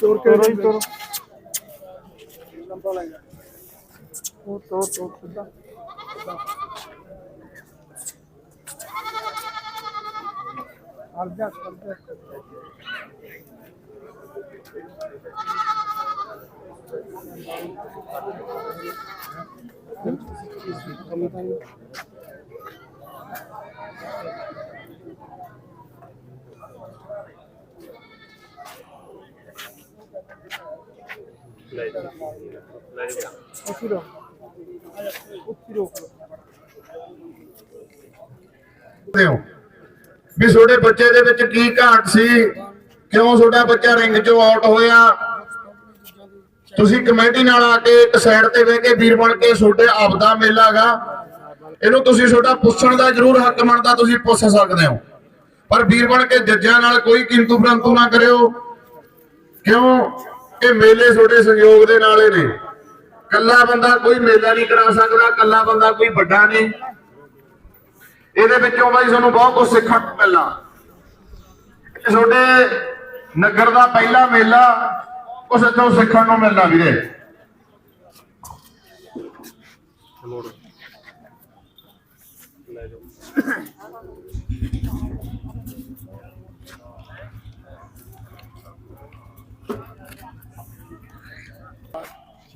ਤੋਰ ਕੇ ਤੋਰ ਤੋਰ ਲੰਬਾ ਲੈ ਜਾ ਉਹ ਤੋਰ ਤੋਰ ਸਿੱਧਾ। ਅਰਜਾ ਅਰਜਾ। ਉੱਥੇ ਰੋ ਉੱਥੇ ਰੋਕ ਸਕਦੇ ਹੋ ਵੀ ਤੁਹਾਡੇ ਬੱਚੇ ਦੇ ਵਿੱਚ ਕੀ ਘਾਟ ਸੀ? ਕਿਉਂ ਤੁਹਾਡਾ ਬੱਚਾ ਰਿੰਗ ਚੋਂ ਆਊਟ ਹੋਇਆ? ਤੁਸੀਂ ਕਮੇਟੀ ਨਾਲ ਆ ਕੇ ਇੱਕ ਸਾਈਡ ਤੇ ਬਹਿ ਕੇ ਵੀਰ ਬਣ ਕੇ ਤੁਹਾਡੇ ਆਪਦਾ ਮੇਲਾਗਾ ਇਹਨੂੰ ਤੁਸੀਂ ਤੁਹਾਡਾ ਪੁੱਛਣ ਦਾ ਜ਼ਰੂਰ ਹੱਕ ਬਣਦਾ, ਤੁਸੀਂ ਪੁੱਛ ਸਕਦੇ ਹੋ। ਪਰ ਵੀਰ ਬਣ ਕੇ ਜੱਜਾਂ ਨਾਲ ਕੋਈ ਕਿੰਤੂ ਪ੍ਰੰਤੂ ਨਾ ਕਰਿਓ। ਕਿਉਂ? ਇਹ ਮੇਲੇ ਤੁਹਾਡੇ ਸਹਿਯੋਗ ਦੇ ਨਾਲ ਹੀ ਨੇ। ਕੱਲਾ ਬੰਦਾ ਕੋਈ ਮੇਲਾ ਨਹੀਂ ਕਰਾ ਸਕਦਾ ਕੱਲਾ ਬੰਦਾ ਕੋਈ ਵੱਡਾ ਨਹੀਂ। ਇਹਦੇ ਵਿੱਚੋਂ ਬਾਈ ਤੁਹਾਨੂੰ ਬਹੁਤ ਕੁਝ ਸਿੱਖਣ ਨੂੰ ਮਿਲਣਾ। ਤੁਹਾਡੇ ਨਗਰ ਦਾ ਪਹਿਲਾ ਮੇਲਾ ਕੁਝ ਇੱਥੋਂ ਸਿੱਖਣ ਨੂੰ ਮਿਲਣਾ ਵੀਰੇ।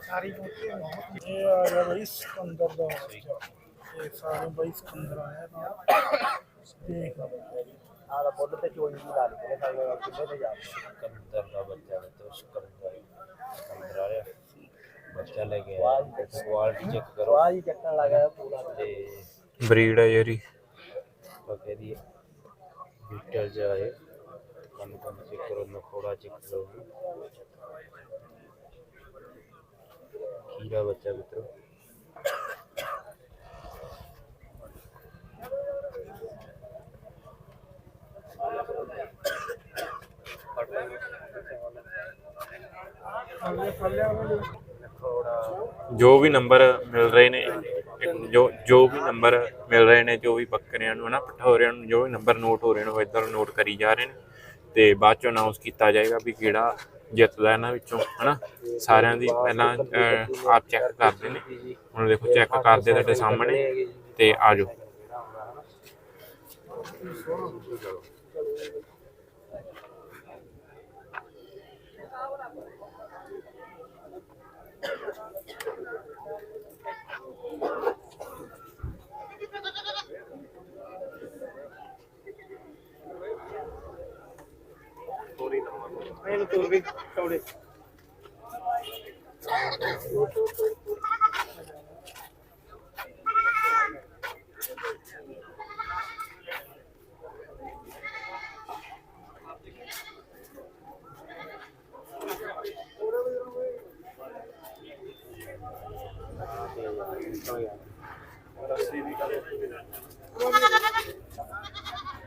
ਸਾਰੀ ਕੋਠੀ ਇਹ ਆ ਗਿਆ ਬਈ ਸਿਕੰਦਰ ਦਾ ਇਹ ਸਾਰੇ ਬਈ ਸਿਕੰਦਰ ਆਇਆ ਨਾ ਦੇਖ ਆਹ ਬੁੱਢ ਤੇ ਚੋਈ ਦੀ ਲਾ ਲਈ ਸਾਡੇ ਕਿੰਨੇ ਤੇ ਜਾ ਸਿਕੰਦਰ ਦਾ ਬੱਚਾ ਮਿੱਤਰ ਸਿਕੰਦਰ ਸਿਕੰਦਰ ਆ ਰਿਹਾ ਬੱਚਾ ਲੈ ਕੇ ਆਇਆ ਚੈੱਕ ਕਰੋ ਕੁਆਲਿਟੀ ਚੱਕਣ ਲੱਗਾ ਪੂਰਾ ਤੇ ਬਰੀਡ ਹੈ ਯਾਰੀ ਪੱਕੇ ਦੀ ਡਿਟੇਲ ਜਾਏ ਕੰਮ ਕੰਮ ਚੈੱਕ ਕਰੋ ਨਖੋੜਾ ਚੈੱਕ ਕਰੋ ਖੀਰਾ ਬੱਚਾ ਮਿੱਤਰੋ ਜੋ ਵੀ ਨੰਬਰ ਮਿਲ ਰਹੇ ਨੇ ਜੋ ਜੋ ਵੀ ਨੰਬਰ ਮਿਲ ਰਹੇ ਨੇ, ਜੋ ਵੀ ਬੱਕਰਿਆਂ ਨੂੰ ਹਨਾ ਪਠੋਰਿਆਂ ਨੂੰ ਜੋ ਵੀ ਨੰਬਰ ਨੋਟ ਹੋ ਰਹੇ ਨੇ, ਉਹ ਇੱਧਰ ਨੋਟ ਕਰੀ ਜਾ ਰਹੇ ਨੇ। ਤੇ ਬਾਅਦ ਚ ਅਨਾਉਂਸ ਕੀਤਾ ਜਾਏਗਾ ਵੀ ਕਿਹੜਾ ਜਿੱਤਦਾ ਇਹਨਾਂ ਵਿੱਚੋਂ, ਹਨਾ। ਸਾਰਿਆਂ ਦੀ ਪਹਿਲਾਂ ਆਪ ਚੈੱਕ ਕਰਦੇ ਨੇ। ਹੁਣ ਦੇਖੋ ਚੈੱਕ ਕਰਦੇ ਤੁਹਾਡੇ ਸਾਹਮਣੇ ਤੇ ਆ ਜਾਓ ਵੀ ਚੌੜੇ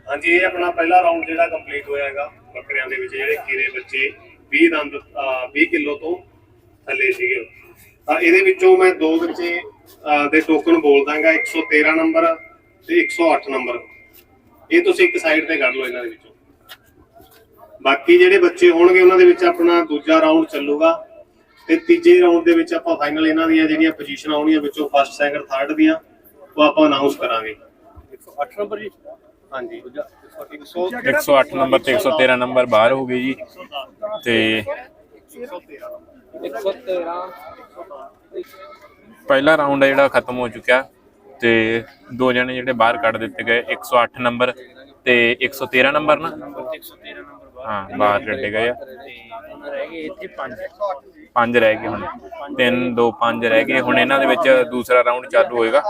ਹਾਂਜੀ, ਇਹ ਆਪਣਾ ਪਹਿਲਾ ਰਾਉਂਡ ਜਿਹੜਾ ਕੰਪਲੀਟ ਹੋਇਆ ਹੈਗਾ ਬੱਕਰਿਆਂ ਦੇ ਵਿੱਚ, ਜਿਹੜੇ ਖੀਰੇ ਬੱਚੇ 20 ਦੰਦ 20 ਕਿਲੋ ਤੋਂ ਥੱਲੇ ਸੀਗੇ। ਤਾਂ ਇਹਦੇ ਵਿੱਚੋਂ ਮੈਂ ਦੋ ਬੱਚੇ ਦੇ ਟੋਕਨ ਬੋਲ ਦਾਂਗਾ 113 ਨੰਬਰ ਤੇ 108 ਨੰਬਰ ਇਹ ਤੁਸੀਂ ਇੱਕ ਸਾਈਡ ਤੇ ਕੱਢ ਲਓ ਇਹਨਾਂ ਦੇ ਵਿੱਚੋਂ। ਬਾਕੀ ਜਿਹੜੇ ਬੱਚੇ ਹੋਣਗੇ, ਉਹਨਾਂ ਦੇ ਵਿੱਚ ਆਪਣਾ ਦੂਜਾ ਰਾਉਂਡ ਚੱਲੂਗਾ ਤੇ ਤੀਜੇ ਰਾਉਂਡ ਦੇ ਵਿੱਚ ਆਪਾਂ ਫਾਈਨਲ ਇਹਨਾਂ ਦੀਆਂ ਜਿਹੜੀਆਂ ਪੋਜੀਸ਼ਨਾਂ ਆਉਣੀਆਂ ਵਿੱਚੋਂ ਫਸਟ ਸੈਕੰਡ ਥਰਡ ਦੀਆਂ, ਉਹ ਆਪਾਂ ਅਨਾਉਂਸ ਕਰਾਂਗੇ। 108 ਨੰਬਰ ਜੀ। ਹਾਂਜੀ। 108 ਨੰਬਰ ਤੇ 113 ਨੰਬਰ ਬਾਹਰ ਹੋ ਗਏ ਜੀ। ਤੇ 113 ਪਹਿਲਾ ਰਾਉਂਡ ਹੈ ਜਿਹੜਾ ਖਤਮ ਹੋ ਚੁੱਕਿਆ ਤੇ ਦੋ ਜਣੇ ਜਿਹੜੇ ਬਾਹਰ ਕੱਢ ਦਿੱਤੇ ਗਏ 108 ਨੰਬਰ ਤੇ 113 ਨੰਬਰ ਨਾ? 113 ਨੰਬਰ ਹਾਂ ਬਾਹਰ ਕੱਢੇ ਗਏ ਆ। ਤੇ ਹੁਣ ਰਹਿ ਗਏ ਇੱਥੇ 5 ਪੰਜ ਰਹਿ ਗਏ ਹੁਣ। 3 2 5 ਰਹਿ ਗਏ। ਹੁਣ ਇਹਨਾਂ ਦੇ ਵਿੱਚ ਦੂਸਰਾ ਰਾਉਂਡ ਚਾਲੂ ਹੋਏਗਾ।